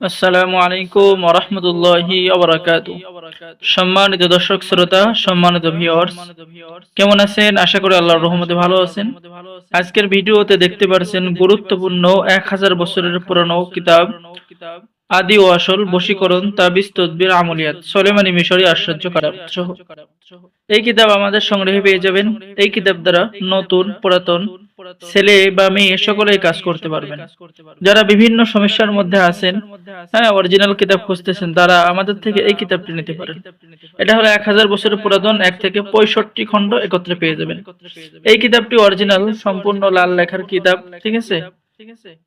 আসসালামু আলাইকুম সম্মানিত দর্শক শ্রোতা, সম্মানিত কেমন আছেন? আশা করি রহমতে ভালো আছেন। আজকের ভিডিওতে দেখতে পারছেন গুরুত্বপূর্ণ এক হাজার বছরের পুরনো কিতাব, আদি ও আসল বশীকরণ তাবিজ তদবির আমলিয়াত, সলেমানি মিশরি আশ্চর্য এই কিতাব আমাদের সংগ্রহে পেয়ে যাবেন। এই কিতাব দ্বারা নতুন, পুরাতন ছেলে বা মেয়ে সকলেই কাজ করতে পারবেন। যারা বিভিন্ন সমস্যার মধ্যে আছেন হ্যাঁ অরিজিনাল কিতাব খুঁজতেছেন তারা আমাদের থেকে এই কিতাবটি নিতে পারেন। এটা হলো এক হাজার বছরের পুরাতন এক থেকে পঁয়ষট্টি খণ্ড একত্রে পেয়ে যাবেন। এই কিতাবটি অরিজিনাল সম্পূর্ণ লাল লেখার কিতাব ঠিক আছে?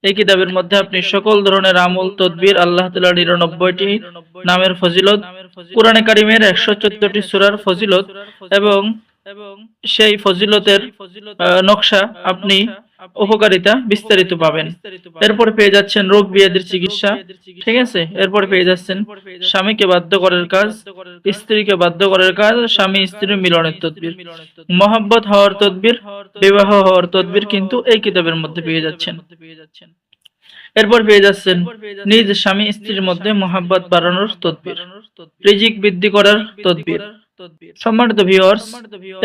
এই কিতাবের মধ্যে আপনি সকল ধরনের আমল তদবির আল্লাহ তালা নিরানব্বইটি নামের ফজিলত কোরআনে কারিমের একশো চোদ্দটি সুরার ফজিলত এবং সেই ফজিলতের নকশা আপনি উপকারিতা বিস্তারিত পাবেন। এরপরে পেয়ে যাচ্ছেন রোগ বিয়াদের চিকিৎসা। ঠিক আছে? এরপরে পেয়ে যাচ্ছেন স্বামীকে বাধ্য করার কাজ স্ত্রীকে বাধ্য করার কাজ স্বামী স্ত্রীর মিলনের তদবির। মহাব্বত হওয়ার তদবির বিবাহ হওয়ার তদবির কিন্তু এই কিতাবের মধ্যে পেয়ে যাচ্ছেন। এরপর পেয়ে যাচ্ছেন নিজ স্বামী স্ত্রীর মধ্যে মহাব্বত বাড়ানোর তদবির। রিজিক বৃদ্ধি করার তদবির। সম্মানিত ভিউয়ার্স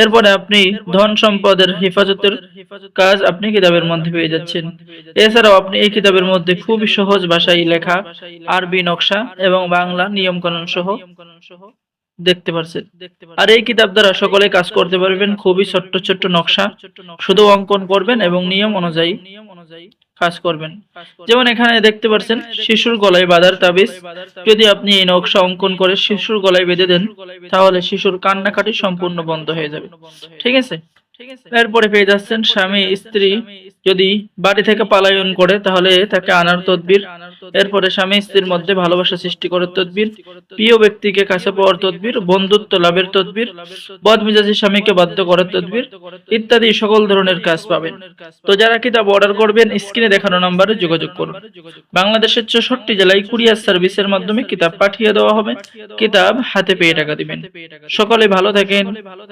এরপরে আপনি ধন সম্পদের হেফাজতের কাজ আপনি কিতাবের মধ্যে পেয়ে যাচ্ছেন। এছাড়াও আপনি এই কিতাবের মধ্যে খুবই সহজ ভাষায় লেখা আরবি নকশা এবং বাংলা নিয়ম কানুন সহ দেখতে পারছেন। আর এই কিতাব দ্বারা সকলে কাজ করতে পারবেন খুবই ছোট্ট ছোট্ট নকশা। শুধু অঙ্কন করবেন এবং নিয়ম অনুযায়ী। নিয়ম অনুযায়ী। কাজ করবেন। যেমন এখানে দেখতে পাচ্ছেন শিশুর গলায় বাঁধার তাবিজ। যদি আপনি এই নকশা অঙ্কন করে শিশুর গলায় বেঁধে দেন তাহলে শিশুর কান্নাকাটি সম্পূর্ণ বন্ধ হয়ে যাবে। ঠিক আছে? এরপরে পেয়ে যাচ্ছেন স্বামী স্ত্রী। যদি বাড়ি থেকে পালায়ন করে তাহলে তাকে আনার তদবির। এরপরে স্বামী স্ত্রীর মধ্যে ভালোবাসা সৃষ্টি করার তদবির প্রিয় ব্যক্তিকে কাছে পাওয়ার তদবির বন্ধুত্ব লাভের তদবির বদমিজাজি স্বামীকে বাধ্য করার তদবির ইত্যাদি সকল ধরনের কাজ পাবেন। তো যারা কিতাব অর্ডার করবেন স্ক্রিনে দেখানো নম্বরে যোগাযোগ করুন। বাংলাদেশের চৌষট্টি জেলায় কুরিয়ার সার্ভিসের মাধ্যমে কিতাব পাঠিয়ে দেওয়া হবে। কিতাব হাতে পেয়ে টাকা দিবেন। সকলে ভালো থাকেন।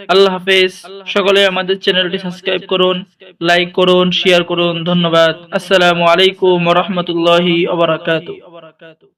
আল্লাহ হাফেজ। সকলে আমাদের চ্যানেলটি সাবস্ক্রাইব করুন লাইক করুন শেয়ার করুন। ধন্যবাদ। আসসালামু আলাইকুম। রহমতুল্লাহি وبركاته